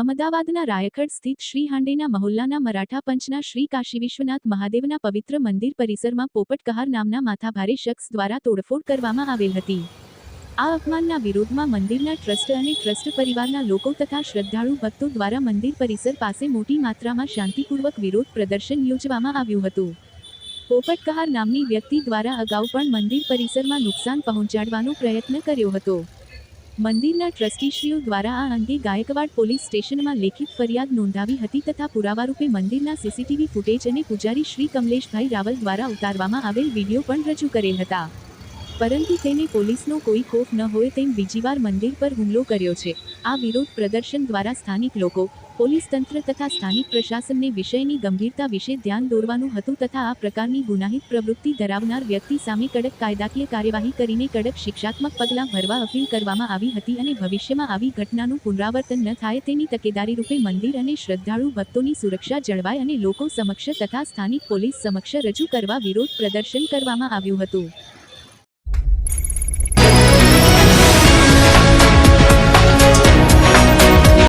અમદાવાદના રાયખડ સ્થિત શ્રી હાંડેના મહોલ્લાના મરાઠા પંચના શ્રી કાશી વિશ્વનાથ મહાદેવના પવિત્ર મંદિર પરિસરમાં પોપટ કહાર નામના માથાભારે શખ્સ દ્વારા તોડફોડ કરવામાં આવેલ હતી. આ અપમાનના વિરોધમાં મંદિરના ટ્રસ્ટ અને ટ્રસ્ટ પરિવારના લોકો તથા શ્રદ્ધાળુ ભક્તો દ્વારા મંદિર પરિસર પાસે મોટી માત્રામાં શાંતિપૂર્વક વિરોધ પ્રદર્શન યોજવામાં આવ્યું હતું. પોપટ કહાર નામની વ્યક્તિ દ્વારા અગાઉ પણ મંદિર પરિસરમાં નુકસાન પહોંચાડવાનો પ્રયત્ન કર્યો હતો. મંદિરના ટ્રસ્ટીશ્રીઓ દ્વારા આ અંગે ગાયકવાડ પોલીસ સ્ટેશનમાં લેખિત ફરિયાદ નોંધાવી હતી તથા પુરાવારૂપે મંદિરના સીસીટીવી ફૂટેજ અને પૂજારી શ્રી કમલેશભાઈ રાવલ દ્વારા ઉતારવામાં આવેલ વીડિયો પણ રજૂ કરેલ હતા. પરંતુ તેને પોલીસનો કોઈ ખોફ ન હોય તેમ બીજીવાર મંદિર પર હુમલો કર્યો છે. આ વિરોધ પ્રદર્શન દ્વારા સ્થાનિક લોકો, પોલીસ તંત્ર તથા સ્થાનિક પ્રશાસનને વિષયની ગંભીરતા વિશે ધ્યાન દોરવાનું હતું તથા આ પ્રકારની ગુનાહિત પ્રવૃત્તિ ધરાવનાર વ્યક્તિ સામે કડક કાયદાકીય કાર્યવાહી કરીને કડક શિક્ષાત્મક પગલાં ભરવા અપીલ કરવામાં આવી હતી અને ભવિષ્યમાં આવી ઘટનાનું પુનરાવર્તન ન થાય તેની તકેદારી રૂપે મંદિર અને શ્રદ્ધાળુ ભક્તોની સુરક્ષા જળવાય અને લોકો સમક્ષ તથા સ્થાનિક પોલીસ સમક્ષ રજૂ કરવા વિરોધ પ્રદર્શન કરવામાં આવ્યું હતું.